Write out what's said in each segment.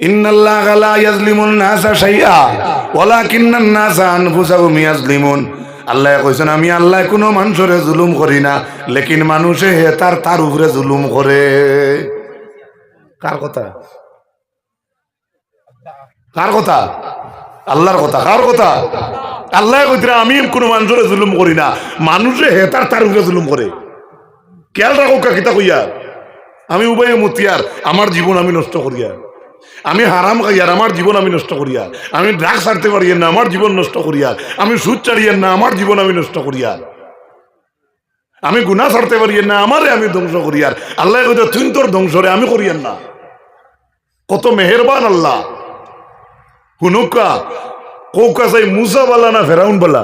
ইন্নাল্লাহ লা ইয়াজলিমুন NASA শাইআ, ওয়ালাকিন্নান NASA আনফুসাহুম ইয়াজলিমুন আল্লাহ কইছেন, আমি আল্লাহ কোনো মানুষরে জুলুম করি না, লেকিন মানুষে তার তার উপরে জুলুম করে। কার কথা? কার কথা? আল্লাহর কথা। কার কথা? আল্লাহ কইতরা আমি কোনো মানুষরে জুলুম করি না, মানুষে হে তার উপরে জুলুম করে। খেয়াল রাখো কাকিতা কইয়া, আমি উভয় মতিয়ার, আমার জীবন আমি নষ্ট করিয়া। আমি হারাম খাইয়ার আমার জীবন আমি নষ্ট করিয়া আমি ড্রাগ ছাড়তে পারি না, আমার জীবন নষ্ট করিয়া আমি সুদ চাড়িয়ার না, আমার জীবন আমি নষ্ট করিয়া আমি গুণা ছাড়তে পারি না, আমারে আমি ধ্বংস করিয়ার আল্লাহ কইতে, তুই তোর ধ্বংসরে আমি করিয়ার না। কত মেহেরবান আল্লাহ। হুনুকা কৌকা চাই মুসা বালা না ফেরাউন বালা?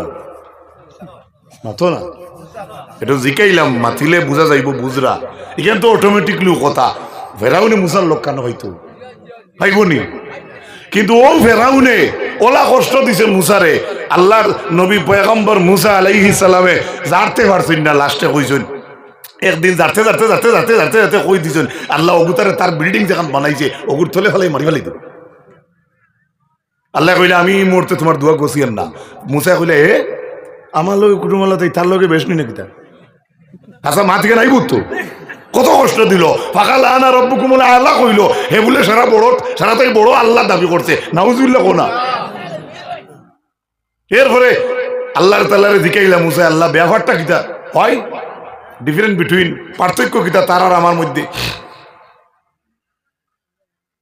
মাথো না? এটা জিকাইলাম, মাতিলে বুঝা যাইব বুঝরা। এখান তো অটোমেটিকলি কথা। ফেরাউনে মুসার লোক কানো হয়তো ভাইবনি। কিন্তু ও ফেরাউনে, ওলা কষ্ট দিছে মুসারে আল্লাহর নবী পয়গম্বর মুসা আলাইহি সালামে জারতে পারছেন না, লাস্টে কইছেন, একদিন যাতে যাতে যাতে যাতে যাতে যাতে কই দিছেন? আল্লাহ অগুতারে তার বিল্ডিং যেখান বানাইছে অগুর থলে ফেলাই মারি ফেলাই দেব আল্লাহ কইলে, আমি এই মুহূর্তে তোমার দুয়া গছিয়েন না। মুসা কইলে, এ, আমার লোক কুটুমালাতে তার লোকে বেশ নি নাকি তা? আচ্ছা মা থেকে নাই বুঝতো? কত কষ্ট দিল। ফাঁকা লানা রব্বু কুমলে আল্লাহ কইল। হে বলে সারা বড় সারা তাই বড় আল্লাহ দাবি করছে। নাউজুল্লাহ কোনা এরপরে আল্লাহর তাল্লারে দিকাইলা মুসা, আল্লাহ ব্যাপারটা কিতা? হয়? ডিফারেন্ট বিটুইন পার্থক্য কিতা তার আর আমার মধ্যে?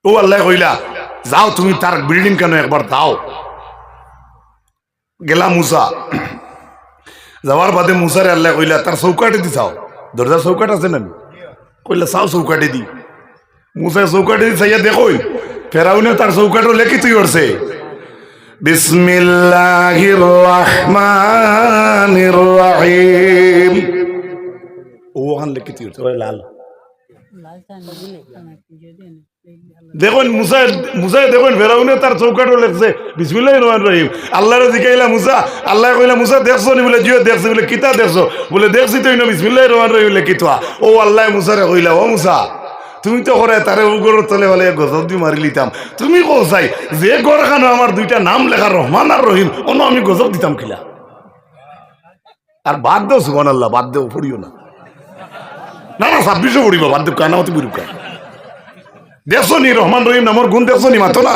ও আল্লাহ কইলা, যাও তুমি তার বিল্ডিং কেন একবার দাও? গেলা মুসা। যাওয়ার বাদে মুসারে আল্লাহ কইলা, তার চৌকাটে দি চাও দরজার চৌকাট আছে না? কইলা চাও চৌকাটে দি। মুসাই চৌকাটে দি চাইয়া দেখোই ফেরাউনে তার চৌকাটো লেখি তুই করছে বিসমিল্লাহির রহমানির রহিম ওখান লেখি তুই করছে লাল লাল দেখুন মুসা মুসাই দেখুন ফেরাউনে তার চৌকাটও লেখছে। বিসমিল্লাহ রহমান রহিম। আল্লাহরে জিকাইলা মুসা আল্লাহ কইলা মুসা দেখছ নি? বলে, জিও বলে, কিতা দেখছ? বলে, দেখছি তুই না বিসমিল্লাহ রহমান রহিম ও আল্লাহ মুসারে কইলা, ও মুসা তুমি তো করে তারে তলে বলে গজব মারি লিতাম। তুমি কও চাই যে গড় খানো আমার দুইটা নাম লেখা রহমান আর রহিম অন্য আমি গজব দিতাম কিলা? আর বাদ দেও সুবান আল্লাহ বাদ দেও, পড়িও না। না না ছাব্বিশও পড়িব, বাদ দেব কানামতি পড়িব। কা দেখছ নি রহমান রহিম নামর গুণ দেখছ নি মাতো না?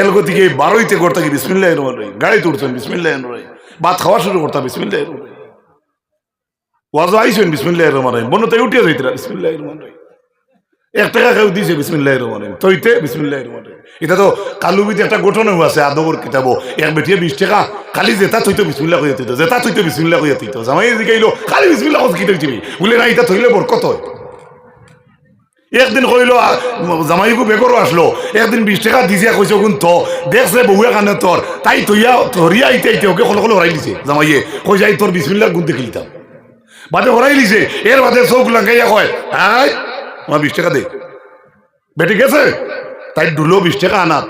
এল গতিকে বারোইতে করতে কি বিসমিল্লাহ রহমান রহিম গাড়িতে উঠছেন বিসমিল্লাহ রহিম ভাত খাওয়া শুরু করতাম বিসমিল্লাহ রহিম ওয়াজ আইছেন বিসমিল্লাহ রহমান রহিম বন্য তাই উঠিয়ে যাইতরা বিসমিল্লাহ রহমান রহিম এক টাকা কেউ দিছে বিসমিল্লাহ রহমান রহিম তৈতে বিসমিল্লাহ রহমান রহিম এটা তো কালুবিতে একটা গঠন আছে আদবর কিতাব। এক বেটিয়ে বিশ টাকা। খালি জেতা থইতো বিসমিল্লাহ কইয়া থইতো জেতা থইতো বিসমিল্লাহ কইয়া থইতো জামাই জিকাইলো খালি বিসমিল্লাহ কত বলে না এটা থইলে বরকত হয়। একদিন কইল জামাইকু বেগরও আসলো। একদিন বিশ টাকা দিছে কইছে কোন তো দেখছে বহুয়ে কানে তোর তাই তৈয়া ধরিয়া আইতে আইতে ওকে কল কল হরাই দিছে, জামাইয়ে। কই যাই তোর বিসমিল্লাহ গুণ দেখিলিতাম বাদে হরাই দিছে। এর বাদে চৌক লাগাইয়া কয় আয় আমার বিশ টাকা দে। বেটি গেছে? তাই ডুলো বিশ টাকা আনাত।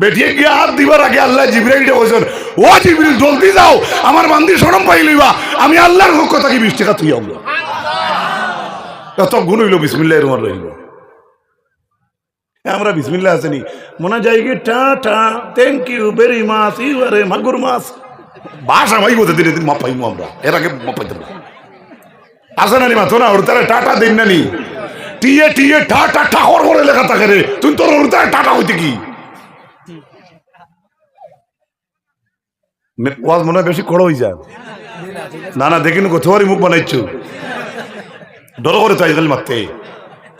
বেটিয়ে গিয়ে হাত দিবার আগে আল্লাহ জিবরাইলটা কইছেন ও জিবরিল জলদি যাও। আমার বান্দি সরম পাই লইবা। আমি আল্লাহর পক্ষ থেকে বিশ টাকা তুই আমরা গুণ হইল বিসমিল্লাহ রহমান রহিম। আমরা বিসমিল্লাহ আসেনি মনে যাই কি, টা টা thank you very much you মাগুর মাছ ভাষা ভাই বলতে দিনে দিন মাপ পাইমু আমরা। এর আগে মাপ পাইতাম না। আসে না নি মাথো না ওর তারা টাটা দিন না নি টিয়ে টিয়ে, টা টা ঠাকর করে লেখা থাকে রে। তুই তোর ওর টাটা হইতে কি? ওয়াজ মনে বেশি খড় হয়ে যায়। না না, দেখিন কোথাও মুখ বানাইছো। ডর করে তো আজকাল মারতে।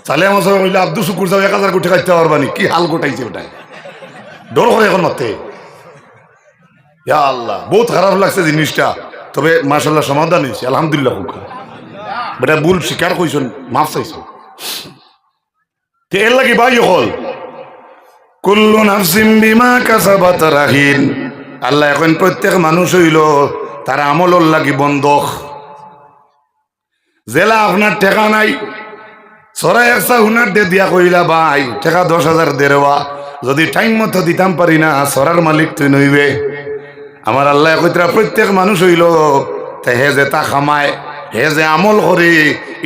চালে আমার সবাই কইলে, আব্দুল শুকুর যাও, এক হাজার কোটি খাইতে পারবানি কি হাল গোটাইছে ওটাই। ডর করে এখন মারতে। ইয়া আল্লাহ, বহুত খারাপ লাগছে জিনিসটা। তবে মাসাল্লাহ সমাধান হয়েছে আলহামদুলিল্লাহ বেটা ভুল স্বীকার কইছেন মাফ চাইছো। তে এর লাগি ভাই হল কুল্লু নাফসিম বিমা কাসাবাত রাহিন। আল্লাহ এখন প্রত্যেক মানুষ হইল, তার আমলর লাগি বন্ধক। জেলা আপনার ঠেকা নাই। সরাই একসা হুনার দে দিয়া কইলা, ভাই, ঠেকা দশ হাজার দেরবা যদি টাইম মতো দিতাম পারি না সরার মালিক তুই নইবে আমার আল্লাহ কইতরা প্রত্যেক মানুষ হইল হে যে তা খামায় হে যে আমল করে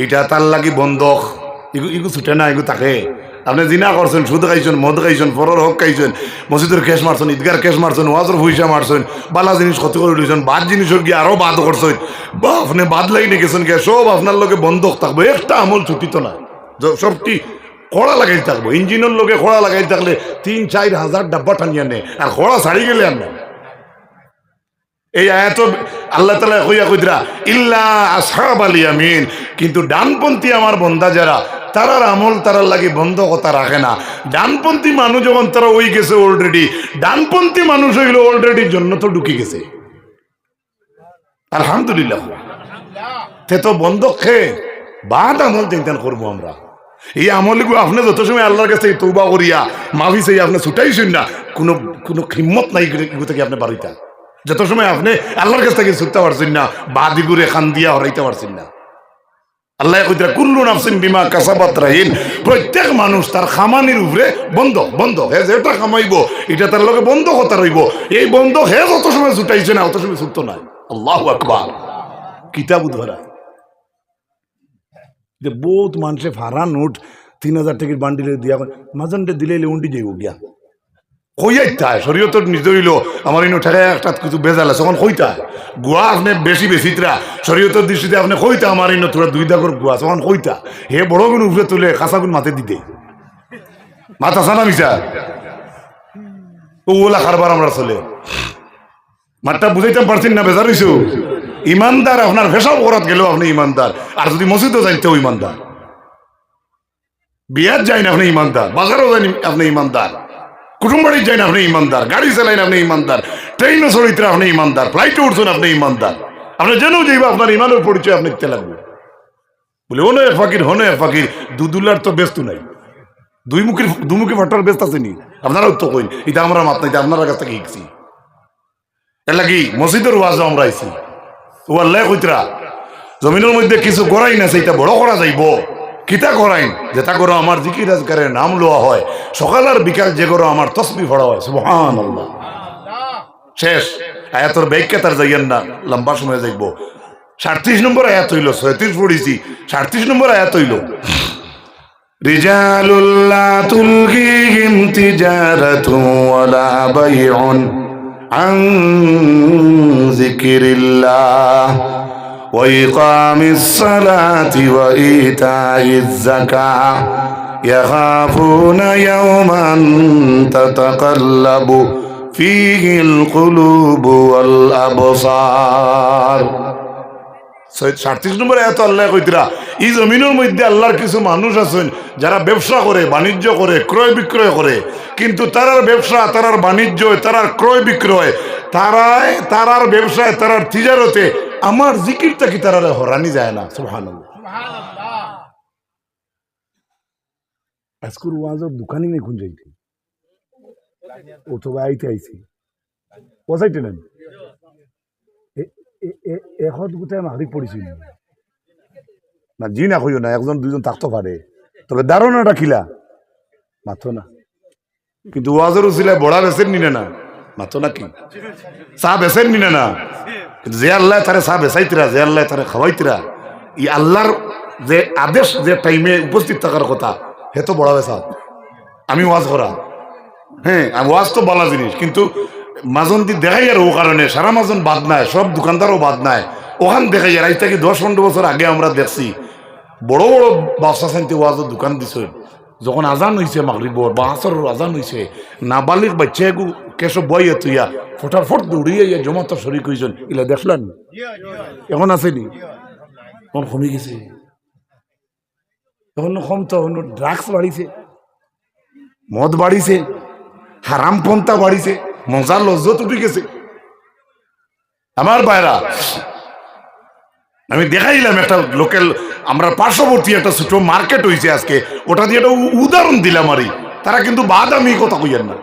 এটা তার লাগি বন্ধক। ইগু ইগু ছুটে না, ইগু তাকে। আপনি জিনা করছেন, সুদ খাইছেন, মদ খাইছেন ফরর হক খাইছেন, মসজিদের কেস মারছেন, ঈদগার কেস মারছেন, ওয়াজর পয়সা মারছেন, বালা জিনিস ক্ষতি করে দিয়েছেন বাদ জিনিসের গিয়ে আরও বাদ করছেন। বা আপনি বাদ লাগিয়ে গেছেন কে সব আপনার লোকে বন্ধক থাকব, একটা আমল ছুটিত না। সবটি খড়া লাগাই থাকব, ইঞ্জিনের লোকে খড়া লাগাই থাকলে তিন, চার হাজার ডাব্বা টানিয়ে নেয়, আর খড়া ছাড়ি গেলে আর না। এই আয়াত আল্লাহ তালা কইয়া কইতরা ইল্লা আসহাব আল ইয়ামিন কিন্তু ডানপন্থী আমার বন্ধা যারা তারার আমল তারার লাগে বন্ধ কথা রাখে না। ডানপন্থী মানুষ যখন তারা ওই গেছে অলরেডি ডানপন্থী মানুষ হইল অলরেডি জন্য তো ঢুকে গেছে। আলহামদুলিল্লাহ। তে তো বন্ধ খেয়ে বাদ আমল চিন্তা করব আমরা। এই আমলগুলো আপনি যত সময় আল্লাহর কাছে তৌবা করিয়া, মাফি চাই আপনি ছুটাইছেন না, কোনো কোনো খিম্মত নাই থেকে আপনি বাড়িটা যত সময় আপনি আল্লাহর কাছ থেকে ছুটতে পারছেন না বাদি ঘুরে খান দিয়া হরাইতে পারছেন না। আল্লাহ কইতরা কুল্লু নাফসিন বিমা কাসাবাত রাহিন। প্রত্যেক মানুষ তার খামানির উপরে বন্ধ বন্ধ। হে যেটা খামাইব, এটা তার লগে বন্ধ কথা রইব। এই বন্ধ হে যত সময় ছুটাইছে না, অত সময় ছুটতো না। আল্লাহ আকবার। কিতাব ধরা যে বহুত মানুষে ফারা নোট তিন হাজার টাকার বান্ডিলে দিয়া মাঝনটা দিলে উন্ডি যাইব গিয়া। কইয়াই তাই? শরীয়তর নিজ হইল। আমার ইনো ঠেকায় একটা কিছু বেজাল আছে। তখন কইতা। গুয়া আপনি বেশি বেশি ত্রা শরীয়তর দৃষ্টিতে আপনি কইতা আমার ইনো তোরা দুই দাগর গুয়া তখন কইতা। হে বড় গুণ উপরে তুলে খাসা গুণ মাথে দিতে। মাথা সানা মিশা ওলা খারবার আমরা চলে। মাঠটা বুঝাইতে পারছেন না বেজার হইছো ইমানদার আপনার ভেসাব করাত গেলেও আপনি ইমানদার আর যদি মসজিদও জানতেও ইমানদার বিয়ার যাই না আপনি ইমানদার বাজারও যাই আপনি ইমানদার কুটুম বাড়ির যাই না আপনি ইমানদার, গাড়ি চালাইন আপনি ইমানদার ট্রেনও চলিত্রে আপনি ইমানদার, ফ্লাইটে উঠছেন আপনি ইমানদার। আপনি জেনেও যাইবা, আপনার ইমানের পরিচয় আপনি দিতে লাগবে। বলে হনো এক ফাকির হনো ফাকির, দুদুলার তো ব্যস্ত নাই। দুই মুখের দুমুখী ফাটার ব্যস্ত আছে নি। আপনারাও তো কইন, এটা আমরা মাত নাই আপনার কাছ থেকে শিখছি। এর লাগি মসজিদের ওয়াজও আমরা আইছি। ও আল্লাহ কইতরা জমিনের মধ্যে কিছু গড়াই না সেইটা বড় করা যাইব। কিতা করাইন তা করো আমার জিকির আজকারে নাম লোয়া হয়। সকাল আর বিকাল যে করো আমার তসবি ফড়া হয় সুহান শেষ। আয়াতর ব্যাখ্যা তার যাইয়েন না, লম্বা সময় দেখব সাড়ত্রিশ নম্বর আয়াত হইল সৈত্রিশ পড়িছি সাড়ত্রিশ নম্বর আয়াত হইল রিজালুল্লাহ তুলকি তিজারাতু আন যিকিরিল্লাহ। وإقام الصلاة وإيتاء الزكاة يخافون يوما تتقلب فيه القلوب والأبصار সাড়ত্রিশ নম্বর এত আল্লাহ কইতরা এই জমিনের মধ্যে আল্লাহর কিছু মানুষ আছেন যারা ব্যবসা করে বাণিজ্য করে ক্রয় বিক্রয় করে কিন্তু তারার ব্যবসা তারার বাণিজ্য তারার ক্রয় বিক্রয় তারায় তারার ব্যবসায় তারার তিজারতে আমার জিকিরটা কি তারা হরানি যায় না সুহান আজকুর ওয়াজর দোকানই নেই খুন যাইতে ও তো আইতে আইছি। পচাইতে নেন এখত গোটাই মাহরি পড়িছিল না, জি না কইও না, একজন দুইজন থাকতে পারে। তবে ধারণাটা খিলা মাথো না। কিন্তু ওয়াজের উচিলায় বড়া বেছেন নিনে না? মাথো না কি? চা বেছেন নিনে না? কিন্তু যে আল্লাহ তারে চা বেচাইতিরা যে আল্লাহ তারে খাওয়াইতিরা ই আল্লাহর যে আদেশ, যে টাইমে উপস্থিত থাকার কথা, হে তো বড়া বেচা আমি ওয়াজ করা। হ্যাঁ ওয়াজ তো বলা জিনিস, কিন্তু মাজন দি দেখাই আর ও কারণে, সারা মাজন বাদ নাই, সব দোকানদারও বাদ নাই। ওখান দেখাই আর আজ থেকে দশ পনেরো বছর আগে আমরা দেখছি, বড় বড় বাসা শান্তি ওয়াজের দোকান দিছে। যখন আজান হয়েছে মাগরিবর বা আসর আজান হয়েছে নাবালিক বাচ্চা কেসব বইয়ে তুইয়া। ফটাফট দৌড়িয়ে ইয়া জমাতো শরিক হয়েছেন ইলা দেখলেন? এখন আসেনি? এখন কমে গেছে। এখন কম তো ড্রাগস বাড়িছে। মদ বাড়িছে। হারাম পন্থা বাড়িছে। মজার লজ্জত উঠে গেছে। আমার বাইরা আমি দেখাইলাম একটা লোকাল, আমরা পার্শ্ববর্তী একটা ছোট মার্কেট হয়েছে আজকে। ওটা দিয়ে একটা উদাহরণ দিলাম আরই। তারা কিন্তু বাদ আমি কথা কইয়েন না।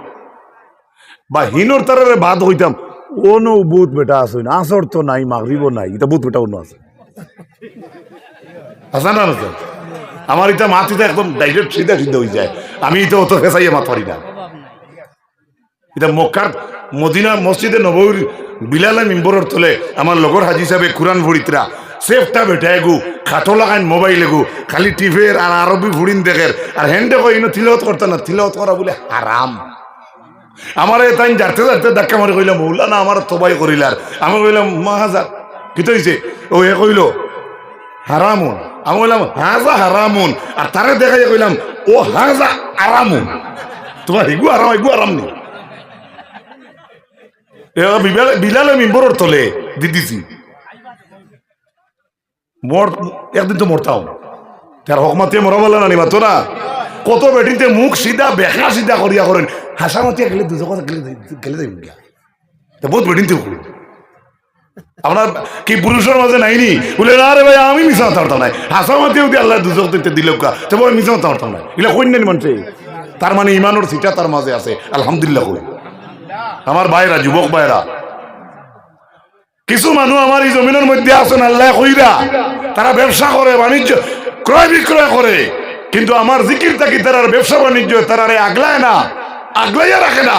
বা হিনোর তারারে বাদ হইতাম অনো বুথ বেটা আছে না আসর তো নাই মাগরিব নাই এটা বুথ বেটা অন্য আছে? আমার এটা মাথিতে একদম ডাইরেক্ট সিধা সিধা হয়ে যায়। আমি এটা অত ফেসাইয়া মাত পারি না। এটা মক্কার মদিনা মসজিদে নবীর বিলালা মিম্বরের তলে আমার লগর হাজি সাহেব কুরআন ভরিতরা সেফটা বেটায় গু, খাটো লাগাইন মোবাইল গু, খালি টিভের আর আরবি ফুড়িন দেখের আর হ্যান্ডে কই ইনো তিলত করতে না তিলত করা বলে হারাম আমার এই তাই যাতে যাতে ধাক্কা মারি কইলাম মৌলানা আমার তবাই করিলার। আমি কইলাম মহাজা কি তো হইছে? ও এ কইল, হারামুন। আমি কইলাম, হাজা হারামুন। আর তারে দেখাই কইলাম, ও হাজা আরামুন। তোমার এগু আরাম এগু আরাম নেই বিলালে মিম্বরের তলে দিদিছি একদিন তো মরতাম। তার হকমাতে মরা বলে না তো না। কত বেটিতে মুখ সিধা, বেখা সিধা করিয়া করেন। হাসামাতিয়া গেলে দুজো কথা গেলে গেলে দেবেন বহুত বেটিতে আপনার কি পুরুষের মাঝে নাইনি বলে, না রে ভাই, আমি মিশা মারতাম নাই। হাসা হাসামাতিয়া উঠে আল্লাহ দুজো দিতে দিল কা তো আমি মিশা মারতাম নাই। এগুলো কন্যানি মানুষে তার মানে ইমানোর সিটা তার মাঝে আছে। আলহামদুলিল্লাহ কই আমার ভাইরা যুবক ভাইরা কিছু মানুষ আমার এই জমিনের মধ্যে আছেন আল্লাহ কইরা তারা ব্যবসা করে বাণিজ্য ক্রয় বিক্রয় করে কিন্তু আমার জিকির থাকি তারার ব্যবসা বাণিজ্য তারারে আগলায় না, আগলাইয়া রাখে না।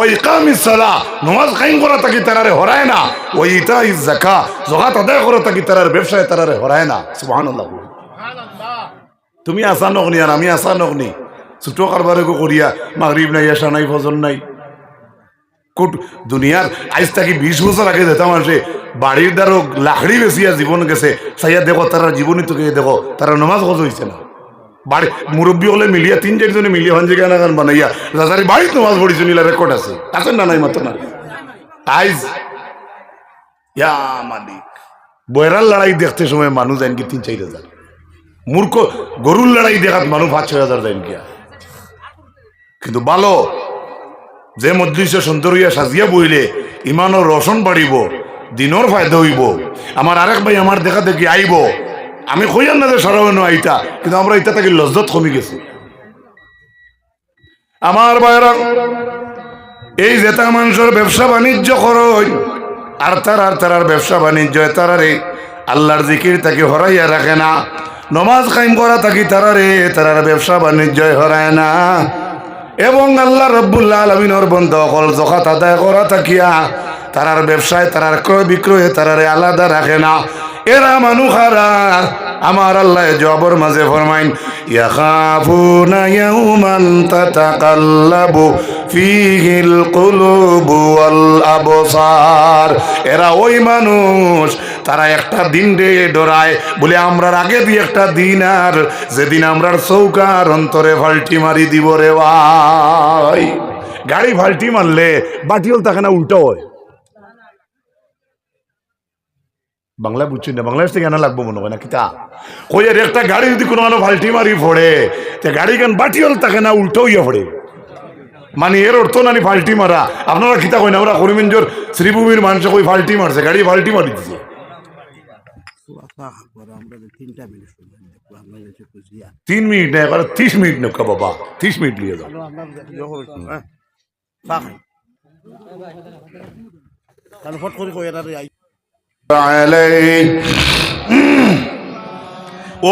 ওই কামি সালা নমাজ কাইম করা থাকি তারারে হরায় না। ওই ইতা ইজ জাকা জগাত আদায় করা থাকি তারার ব্যবসায় তারারে হরায় না। সুবহানাল্লাহ। তুমি আসা নকনি আর আমি আসা নকনি ছোট কারবারে করিয়া, মাগরিব নাই এসা নাই, ফজর নাই। কোট, দুনিয়ার আইজ থাকি বিশ বছর আগে যেতা মানুষে বাড়ির দ্বারো লাকড়ি বেশিয়া জীবন গেছে, চাইয়া দেখো তারা জীবনী তোকে দেখো, তারা নমাজ কত হয়েছে না। বাড়ি মুরব্বী হলে মিলিয়া তিন চারজনে মিলিয়া হন জায়গা নাগান বানাইয়া, রাজারি বাড়িতে নমাজ পড়িছে নিলা রেকর্ড আছে। আছেন না নাই মাত্র না? আইজ ইয়া মালিক। লড়াই দেখতে সময় মানুষ যাইন তিন চার হাজার। মূর্খ, গরুর লড়াই দেখাত মানুষ পাঁচ ছয় হাজার যাইন গিয়া। কিন্তু ভালো যে মজলিসে সুন্দর হইয়া সাজিয়া বইলে ইমানোর রসন বাড়িব, দিনর ফায়দা হইব। আমার আরেক ভাই আমার দেখা দেখি আইব। আমি কইয়ার না যে সারানো আইতা, কিন্তু আমরা ইটা থাকি লজ্জত কমি গেছে। আমার বাইরা এই জেতা মানুষের ব্যবসা বাণিজ্য করই আর তার আর তারার ব্যবসা বাণিজ্য তারারে আল্লাহর জিকির তাকে হরাইয়া রাখে না। নমাজ কাইম করা থাকি তারারে তারার ব্যবসা বাণিজ্য হরায় না। এবং আল্লাহ রব্বুল্লাহ আলমিনর বন্ধ অকল জখাত আদায় করা থাকিয়া তারার ব্যবসায় তারার ক্রয় বিক্রয়ে তারারে আলাদা রাখে না। এরা মানুষারা আমার আল্লাহ জবর মাঝে ফরমাইন, ইয়াখাফুনা ইয়াউমান তাতাকাল্লাবু ফিহিল কুলুবু ওয়াল আবসার। এরা ওই মানুষ, তারা একটা দিন রে ডরায়। বলে, আমরার আগে দিয়ে একটা দিন আর যেদিন আমরার চৌকার অন্তরে ফাল্টি মারি দিব রে ভাই। গাড়ি ফাল্টি মারলে বাটিও থাকে না, উল্টো হয়। বাংলা বুঝছি না বাংলাদেশ থেকে আনা লাগবো মনে হয় না কিতা কই আর একটা গাড়ি যদি কোনো মানুষ ফাল্টি মারি ফোড়ে, তে গাড়ি কেন বাটিওল থাকে না উল্টো ইয়ে ফোড়ে? মানে এর অর্থ নানি ফাল্টি মারা? আপনারা কিতা কই না আমরা করিমেঞ্জোর শ্রীভূমির মানুষ কই ফাল্টি মারছে, গাড়ি ফাল্টি মারি দিছে? তিন মিনিট না এবার ত্রিশ মিনিট নেকা বাবা, ত্রিশ মিনিট লিয়ে যাও ফট করে কই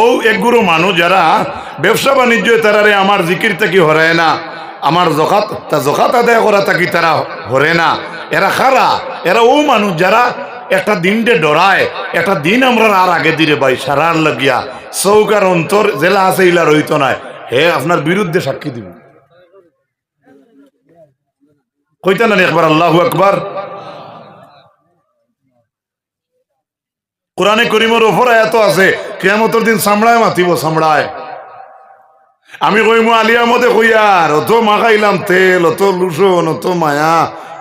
ও একগুরু মানুষ যারা ব্যবসা বাণিজ্য তারারে আমার জিকির তাকি হরায় না, আমার জখাত তা জখাত আদায় করা তাকি তারা হরে না। এরা খারা, এরা ও মানুষ যারা একটা দিনটে ডরায়, একটা দিন আমরা আর আগে দিলে ভাই, সারার লাগিয়া চৌকার অন্তর জেলা আছে, ইলা রইত নাই। হে, আপনার বিরুদ্ধে সাক্ষী দিব। কইতা না একবার, আল্লাহ আকবার। কোরআনে করিমের ওপর এত আছে কেমতর দিন সামড়ায় মাতিব সামড়ায় আমি কইমু আলিয়া মতে কইয়ার অত মাখাইলাম তেল, অত লুসন, অত মায়া,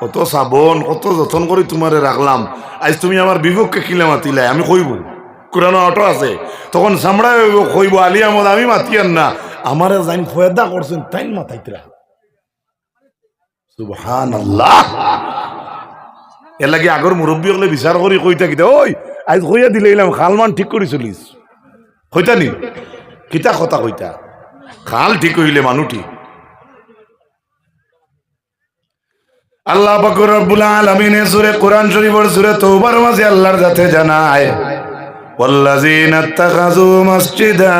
অত সাবন, কত যতন করে তোমারে রাখলাম। আজ তুমি আমার বিপক্ষে কিলে মাতিলাই আমি কইব, কোরআন অটো আছে। তখন সামড়ায় কইব আলিয়া মত আমি মাতিয়ার না। আমারে যাইন ফয়দা করছেন তাই মাথাইতরা সুবহান আল্লাহ এর লাগে আগর মুরব্বী হলে বিচার করি কইতা কিতা ওই আজ কইয়া দিলে এলাম খালমান ঠিক করে চলিস কইতা নি কিতা কথা কইতা খাল ঠিক হইলে মানুষ ঠিক আল্লাহ পাকুর রব্বুল আলামিনে সূরা কোরআন শরীফের সূরা তওবার মাঝে আল্লাহর যাতে জানায় والذين اتخذوا مسجدا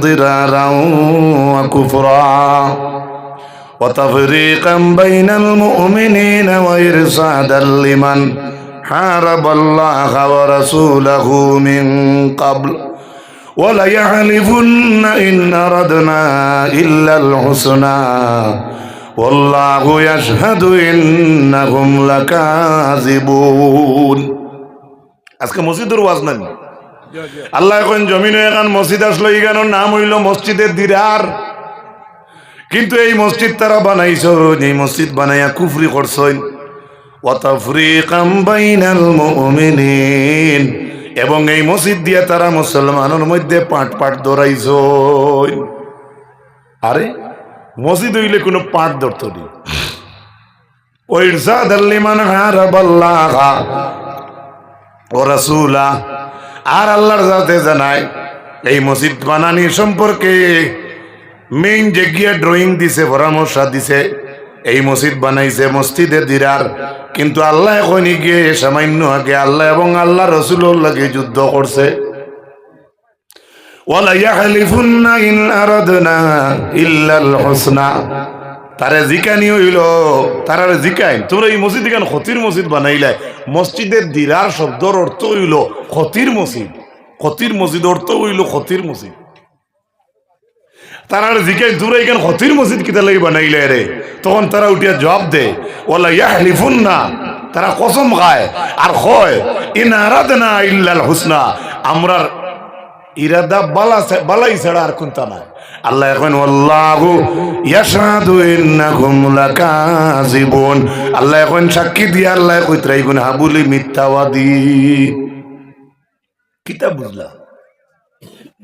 ضرارا وكفرا وتفريقا بين المؤمنين وإرصادا لمن حارب الله ورسوله من قبل وليحلفن إن أردنا إلا الحسنى والله يشهد إنهم لكاذبون আজকে মসজিদের ওয়াজ নাই আল্লাহ এখন জমিনে এখন মসজিদ আসলো এখানোর নাম হইল মসজিদের দিরার কিন্তু এই মসজিদ তারা বানাইছ এই মসজিদ বানাইয়া কুফরি করছই এবং এই মসজিদ দিয়ে তারা মুসলমানের মধ্যে পাট পাট দৌড়াইছ। আরে, মসজিদ হইলে কোনো পাট ধরত রাসূলা, আর আল্লাহর যাতে জানায় এই মসজিদ বানানি সম্পর্কে মেইন যে গিয়া ড্রয়িং দিছে, পরামর্শ দিছে এই মসজিদ বানাইছে মসজিদে দিরার। কিন্তু আল্লাহ এখন গিয়ে সামান্য আগে আল্লাহ এবং আল্লাহ রসুলোর যুদ্ধ করছে। হইল এই মসজিদের দিরার শব্দর অর্থ হইল ক্ষতির মসজিদ। ক্ষতির মসজিদ অর্থ হইল ক্ষতির মসজিদ। তারা জিকাই তোমরা এখানে ক্ষতির মসজিদ কিতা লাগি বানাইলে রে? তখন তারা উঠিয়া জবাব দে ওলা ইয়া হালিফুন না তারা কসম খায়। আর হয় ইন আরাদনা ইল্লাল হুসনা আমরার ইরাদা বালা বালাই ছাড়া আর কোনটা নাই। আল্লাহ এখন আল্লাহু আল্লাহ হাবুলি কিতাব বুঝলা?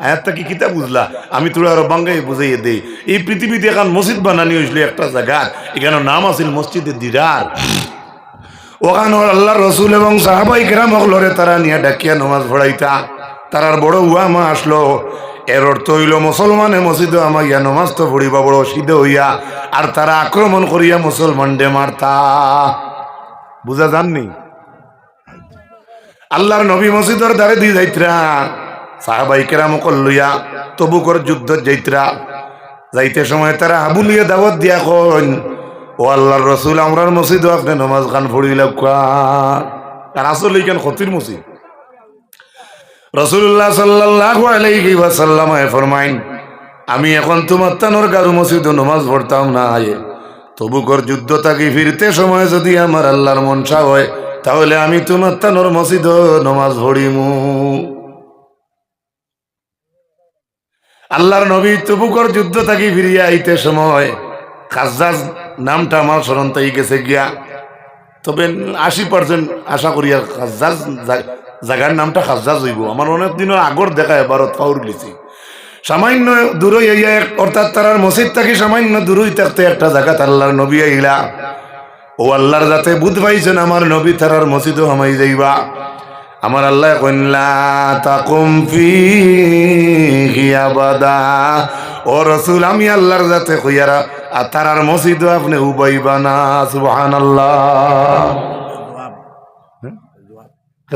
আয়াতটা কি কিতাব বুঝলা? আমি তোরা আরও বাঙ্গাই বুঝাইয়ে দেই। এই পৃথিবীতে এখন মসজিদ বানানি হয়েছিল একটা জায়গা এখানে নাম আছিল মসজিদে দিরার। ওখানে আল্লাহ রসুল এবং সাহাবাই কেরাম হলরে তারা নিয়ে ডাকিয়া নমাজ পড়াইতা। তারার বড় উয়া মা আসলো। এর অর্থ হইল, মুসলমানে মসজিদে আমার ইয়া নমাজ তো পড়িবা বড় সিদ্ধ হইয়া, আর তারা আক্রমণ করিয়া মুসলমান ডে মারতা। বুঝা যাননি? আল্লাহর নবী মসজিদের দ্বারে দিয়ে যাইতরা। সাহাবাই কেরাম লইয়া তবুকর যুদ্ধ যাইতরা। যাইতে সময় তারা হাবুলিয়া দাওয়াত দিয়া কন ও আল্লাহর রসুল, আমরার মসজিদ আপনি নমাজ খান ফড়িল আর আসলে কেন ক্ষতির মসজিদ? রসুল্লাহ সাল্লাহ আলাইহি ফরমাইন, আমি এখন তোমার তানোর গারু মসজিদ নমাজ পড়তাম না আয়ে। তবুকর যুদ্ধ থাকি ফিরতে সময় যদি আমার আল্লাহর মনসা হয়, তাহলে আমি তোমার তানোর মসজিদ নমাজ পড়িমু। আল্লাহর নবী তবুকর যুদ্ধ থাকি ফিরিয়া আইতে সময় খাজাজ নামটা আমার স্মরণ তাই গেছে গিয়া। তবে আশি পার্সেন্ট আশা করিয়া খাজাজ জায়গার নামটা খাজাজ হইব। আমার অনেক দিনের আগর দেখা এবারত পাউর গেছি। সামান্য দূরই এক- অর্থাৎ তারার মসজিদ থাকি সামান্য দূরই থাকতে একটা জায়গা আল্লাহর নবী আইলা। ও আল্লাহর যাতে বুধ পাইছেন, আমার নবী তারার মসজিদও হামাই যাইবা। আমার আল্লাহ আবাদা। ও রসুল, আমি আল্লাহর যাতে কইয়ারা আর তারার মসজিদও আপনি উবাইবা না, সুবহানাল্লাহ।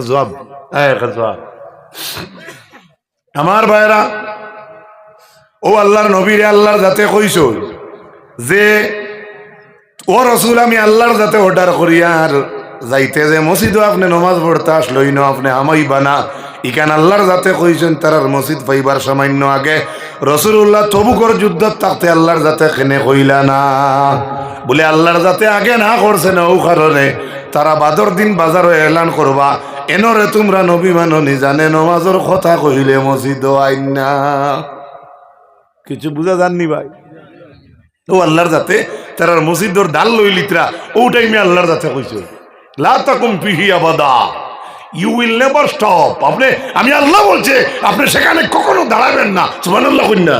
জবাব। হ্যাঁ জবাব। আমার ভাইরা ও আল্লাহর নবীরে আল্লাহর যাতে কইস যে, ও রসুল, আমি আল্লাহর যাতে অর্ডার করি আর যাইতে যে মসজিদও আপনি নমাজ পড়তে আসলোই না আপনি আমাই বানা ইকান আল্লাহর যাতে কইছেন, তারার মসজিদ পাইবার সামান্য আগে রসুল্লাহ তবুকর যুদ্ধ থাকতে আল্লাহর যাতে কেনে কইলা না। বলে আল্লাহর যাতে আগে না করছে না ও কারণে তারা বাদর দিন বাজারও এলান করবা। এনরে তোমরা নবী মাননি জানে নমাজের কথা কহিলে মসজিদ আইন না। কিছু বুঝা যাননি ভাই? ও আল্লাহর যাতে তারার মসজিদর ডাল লই লিত্রা ও টাইমে আল্লাহর যাতে কইছে। লা তাকুম ফিহি আবাদা। ইউ উইল নেভার স্টপ আপনি, আমি আল্লাহ বলছে, আপনি সেখানে কখনো দাঁড়াবেন না। সুবহানাল্লাহ কইন না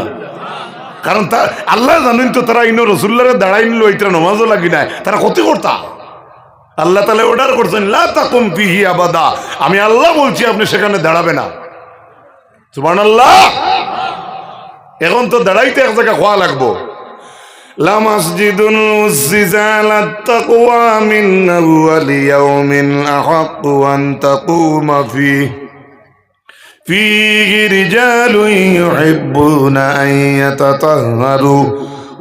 কারণ তা, আল্লাহ জানেন তো, তারা ইনো রসুল্লারে দাঁড়াই নিল ইতরা নমাজও লাগি না তারা ক্ষতি করতা আল্লাহ তালা অর্ডার করছেন লা তাকুম ফিহি আবাদা। আমি আল্লাহ বলছি, আপনি সেখানে দাঁড়াবে না। সুবহানাল্লাহ। এখন তো দাঁড়াইতে এক জায়গা খোয়া লাগবো। لمسجد أسس على التقوى من أول يوم أحق أن تقوم فيه فيه رجال يحبون أن يتطهروا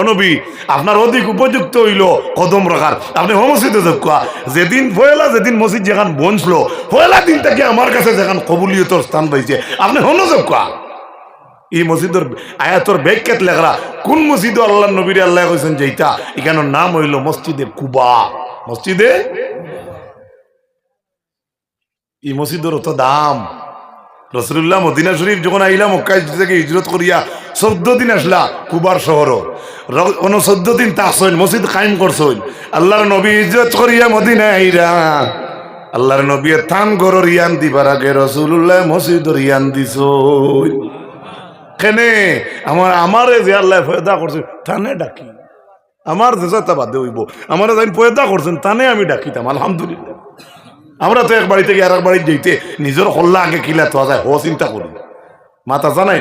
অনবী আপনার অধিক উপযুক্ত হইল কদম রাখার। আপনি মসজিদে যোগ্যা যেদিন পয়লা যেদিন মসজিদ যেখান বঞ্চলো পয়লা দিন থেকে আমার কাছে যেখান কবুলিয়তর স্থান পাইছে, আপনি হন যোগ্যা এই মসজিদের আয়াতর ব্যাখ্যাত লেখরা, কোন মসজিদ আল্লাহ নবীর আল্লাহ কইছেন যেটা এখানের নাম হইল মসজিদে কুবা। মসজিদে? এই মসজিদের অত দাম। রসুল্লাহ মদিনা শরীফ যখন আইলাম মক্কা থেকে হিজরত করিয়া চোদ্দ দিন আসলা কুবার শহর কোন চোদ্দ দিন তাসইন মসজিদ কায়েম করছইন আল্লাহর নবী হিজরত করিয়া মদিনা আইরা আল্লাহর নবী থান ঘরের ইয়ান দিবার আগে রসুল্লাহ মসজিদর ইয়ান দিছ কেনে? আমার আমারে যে আল্লাহ ফয়দা করছে থানে ডাকি। আমার যে বাদে হইব, আমার পয়দা করছেন, তানে আমি ডাকিতাম, আলহামদুলিল্লাহ। আমরা তো এক বাড়ি থেকে আর এক বাড়ি যাইতে, নিজের হল্লা আগে কিলা তো যায় হ চিন্তা করি। মাথা জানাই।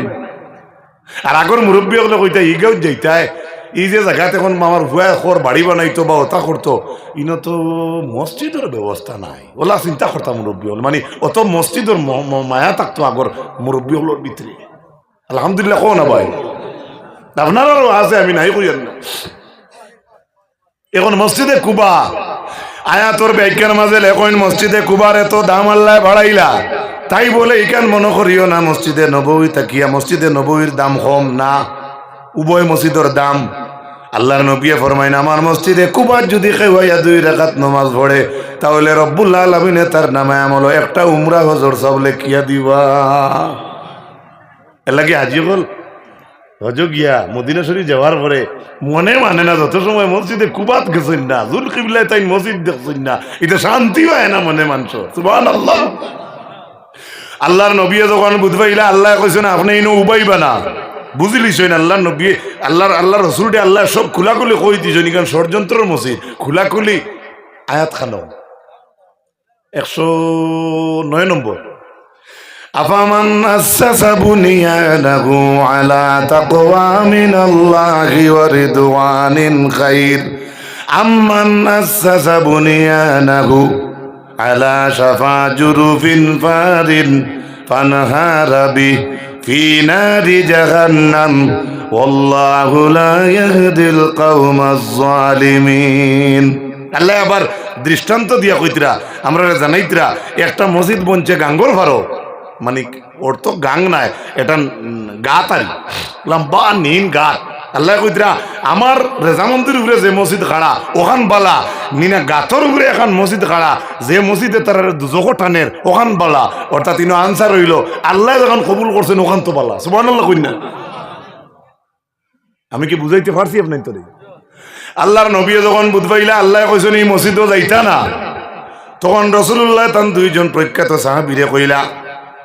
আর আগর মুরব্বী হলে কইতা ইগাও যাইতায় এই যে জায়গাতে এখন আমার ভুয়া খর বাড়ি বানাইতো বা ওটা করতো ইনো তো মসজিদের ব্যবস্থা নাই। ওলা চিন্তা করতাম মুরব্বী হল মানে অত মসজিদের মায়া থাকতো আগর মুরব্বী হলোর ভিতরে আলহামদুলিল্লাহ কো না ভাই। আপনারও আছে, আমি নাই না এখন মসজিদে কুবা। আয়াতর ব্যাখ্যার মাঝে লেখন মসজিদে কুবার এত দাম আল্লাহ বাড়াইলা। তাই বলে ইকান মনে করিও না, মসজিদে নবী তাকিয়া, মসজিদে নবীর দাম কম না, উভয় মসজিদের দাম। আল্লাহর নবিয়ে ফরমাইন, আমার মসজিদে কুবার যদি হইয়া দুই রেখাত নমাজ পড়ে, তাহলে রব্বুল্লাহ আলমিনে তার নামে আমলো, একটা উমরা হজর সব লেখিয়া দিবা। এর লাগে হাজি বল হজ গিয়া মদিনা শরীফ যাওয়ার পরে মনে মানে না যত সময় মসজিদে কুবাত গেছেন না জুল কিবলায় তাই মসজিদ দেখছেন না, এটা শান্তি হয় না মনে মানছ সুবহান আল্লাহ আল্লাহর নবী যখন বুঝবাইলা আল্লাহ কইছেন, আপনি ইনো উবাইবা না। বুঝলিছেন আল্লাহ নবী, আল্লাহর আল্লাহ রসুলটি আল্লাহ সব খোলাকুলি কই দিছেন কারণ ষড়যন্ত্রের মসজিদ খোলাকুলি আয়াত খানো। একশো নয় নম্বর। أفمن أسس بنيانه على تقوى من الله ورضوان خير أمن أسس بنيانه على شفا جرف فار فانهار به في نار جهنم والله لا يهدي القوم الظالمين আল্লাহ আবার দৃষ্টান্ত দিয়া কইতরা আমরা জানাইতরা একটা মসজিদ বনছে গাঙ্গর ভারো মানে ওর তো গাং নাই, এটা গাত আর লম্বা, নীন গাত আল্লাহ কইতরা আমার রেজামন্দির উপরে যে মসজিদ খাড়া, ওখান বালা, নিনা গাতর উপরে এখন মসজিদ খাড়া, যে মসজিদে তার দুজক টানের, ওখান বালা। অর্থাৎ ইনো আনসার হইল, আল্লাহ যখন কবুল করছেন, ওখান তো বালা। সুবান আল্লাহ কই না। আমি কি বুঝাইতে পারছি আপনার তোরে? আল্লাহর নবী যখন বুধবাইলা, আল্লাহ কইছেন, এই মসজিদও যাইতা না। তখন রসুল্লাহ তান দুইজন প্রখ্যাত সাহাবিরে কইলা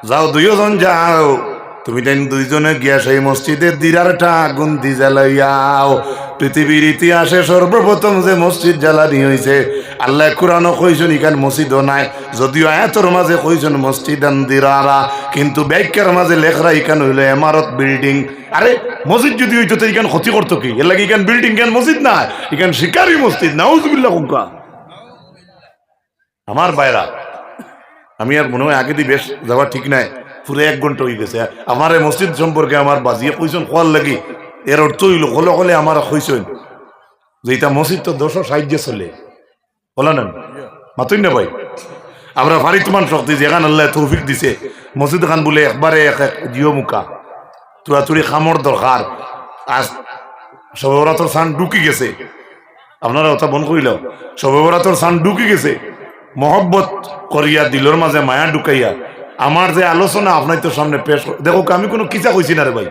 যাও দুইজন যাও। তুমি দুইজনে গিয়া সেই মসজিদের দিরারটা আগুন দি জ্বালাইয়াও। পৃথিবীর ইতিহাসে সর্বপ্রথম যে মসজিদ জ্বালানি হয়েছে আল্লাহ কোরআনও কইছেন, ইখান মসজিদও নাই। যদিও আয়াতর মাঝে কইছেন মসজিদ দিরারা। কিন্তু ব্যাখ্যার মাঝে লেখরা, ইখান হইল এমারত বিল্ডিং। আরে, মসজিদ যদি হইতো তো ইখান ক্ষতি করতো কি? এর লাগে ইখান বিল্ডিং কেন মসজিদ না ইখান শিকারি মসজিদ, নাউজুবিল্লাহ কুকা আমার বাইরা আমি আর মনে হয় আগে দিয়ে বেশ যাওয়া ঠিক নাই। পুরো এক ঘণ্টা হয়ে গেছে। আমার এই মসজিদ সম্পর্কে আমার বাজিয়ে কইছেন খোয়ার লাগি এর অর্থ হইল কলে কলে আমার কইছেন যে এটা মসজিদ তো দশ সাহায্যে চলে। বলা না মাতুই না ভাই? আমরা ফারিতমান শক্তি যেখান আল্লাহ তৌফিক দিছে। মসজিদ খান বলে একবারে এক এক জিও মুখা। তুড়াতুড়ি খামর দরকার আজ সবরাতর সান ঢুকি গেছে। আপনারা ওটা বন করিল সবরাতর সান ঢুকি গেছে। মহব্বত করিয়া দিলর মাঝে মায়া ঢুকাইয়া আমার যে আলোচনা আপনার তো সামনে পেশ দেখো আমি কোনো কিসা কইছি না রে ভাই।